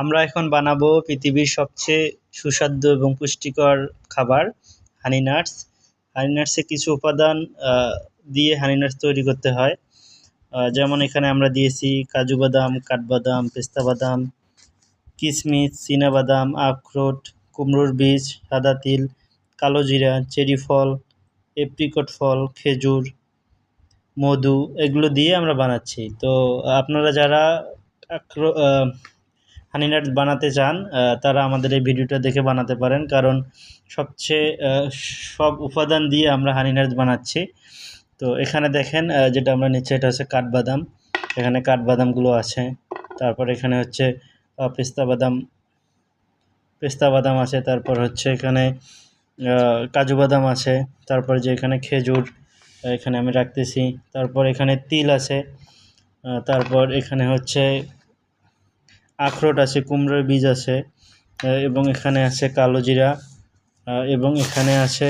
আমরা এখন বানাবো পৃথিবীর সবচেয়ে সুস্বাদু এবং পুষ্টিকর খাবার হানি নাটস হানি নাটসে কিছু উপাদান দিয়ে হানি নাটস তৈরি করতে হয়। যেমন এখানে আমরা দিয়েছি কাজু বাদাম, কাঠবাদাম, পেস্তা বাদাম কিশমিশ বাদাম আখরোট, কুমড়োর বীজ, সাদা তিল, কালো জিরা, চেরি ফল এপ্রিকট ফল, খেজুর, মধু, এগুলো দিয়ে আমরা বানাচ্ছি। তো আপনারা যারা হানি নাটস বানাতে চান তারা আমাদের এই ভিডিওটা দেখে বানাতে পারেন। কারণ সবচেয়ে সব উপাদান দিয়ে আমরা হানি নাটস বানাচ্ছি। তো এখানে দেখেন যেটা আমরা নিচ্ছি, এটা হচ্ছে কাঠবাদাম। এখানে কাঠবাদামগুলো আছে। তারপর এখানে হচ্ছে পেস্তা বাদাম পেস্তা বাদাম আছে। তারপর হচ্ছে এখানে কাজু বাদাম আছে। তারপর যে এখানে খেজুর, এখানে আমি রাখতেছি। তারপর এখানে তিল আছে। তারপর এখানে হচ্ছে আখরোট আছে, কুমড়োর বীজ আছে এবং এখানে আছে কালো জিরা এবং এখানে আছে,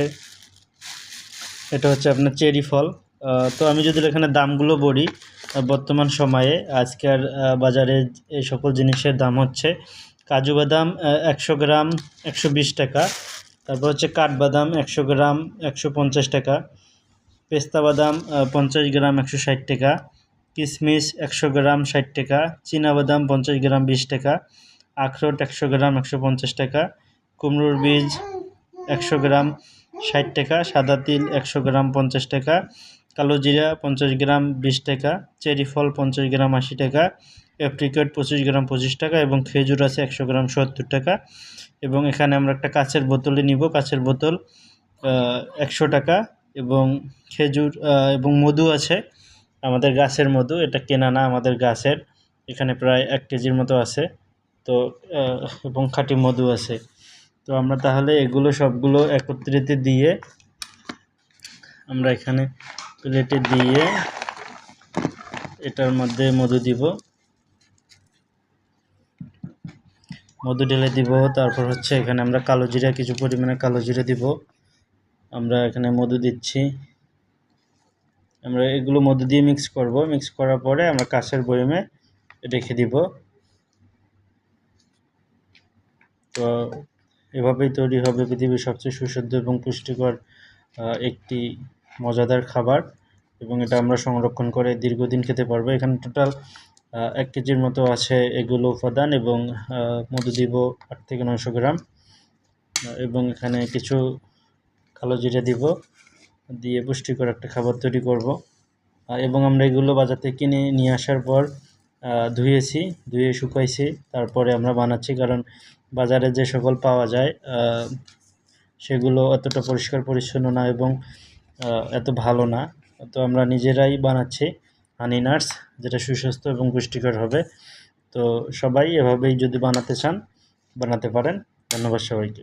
এটা হচ্ছে আপনার চেরি ফল। তো আমি যদি এখানে দামগুলো বলি বর্তমান সময়ে আজকের বাজারে এই সকল জিনিসের দাম হচ্ছে কাজু বাদাম একশো গ্রাম একশো বিশ টাকা, তারপর হচ্ছে কাঠবাদাম একশো গ্রাম একশো পঞ্চাশ টাকা, পেস্তা বাদাম পঞ্চাশ গ্রাম একশো ষাট টাকা কিশমিশ একশো গ্রাম ষাট টাকা বাদাম পঞ্চাশ গ্রাম বিশ টাকা, আখরোট একশো গ্রাম একশো পঞ্চাশ টাকা, কুমড়োর বীজ একশো গ্রাম ষাট টাকা, সাদা তিল একশো গ্রাম পঞ্চাশ টাকা, কালো জিরা পঞ্চাশ গ্রাম বিশ টাকা, চেরি ফল পঞ্চাশ গ্রাম আশি টাকা অ্যাপ্রিকট পঁচিশ গ্রাম পঁচিশ টাকা এবং খেজুর আছে একশো গ্রাম সত্তর টাকা এবং এখানে আমরা একটা কাচের বোতলে নিব। কাচের বোতল একশো টাকা এবং খেজুর এবং মধু আছে আমাদের গাছের মধু, এটা কেনা না আমাদের গাছের, এখানে প্রায় এক কেজির মতো আছে। তো এবং খাঁটি মধু আছে। তো আমরা তাহলে এগুলো সবগুলো একত্রিত দিয়ে আমরা এখানে প্লেটে দিয়ে এটার মধ্যে মধু দিব। মধু ঢেলে দিব, তারপর হচ্ছে এখানে আমরা কালো জিরা, কিছু পরিমাণে কালো জিরা দিব। আমরা এখানে মধু দিচ্ছি। আমরা এগুলো মধু দিয়ে মিক্স করব। মিক্স করার পরে আমরা কাঁচের বয়মে রেখে দিব। তো এভাবেই তৈরি হবে পৃথিবীর সবচেয়ে সুস্বাদু এবং পুষ্টিকর একটি মজাদার খাবার এবং এটা আমরা সংরক্ষণ করে দীর্ঘদিন খেতে পারব। এখানে টোটাল এক কেজির মতো আছে এগুলো উপাদান এবং মধু দিব আট থেকে নয়শো গ্রাম। এবং এখানে কিছু কালো জিরে দিব। দিয়ে পুষ্টিকর একটা খাবার তৈরি করব। এবং আমরা এগুলো বাজার থেকে কিনে নিয়ে আসার পর ধুয়েছি, ধুয়ে শুকাইছি, তারপরে আমরা বানাচ্ছি। কারণ বাজারে যে সকল পাওয়া যায় সেগুলো এতটা পরিষ্কার পরিচ্ছন্ন না এবং এত ভালো না। তো আমরা নিজেরাই বানাচ্ছি। হানি নাটস যেটা সুস্বাস্থ্য এবং পুষ্টিকর হবে। তো সবাই এভাবেই যদি বানাতে চান, বানাতে পারেন। ধন্যবাদ সবাইকে।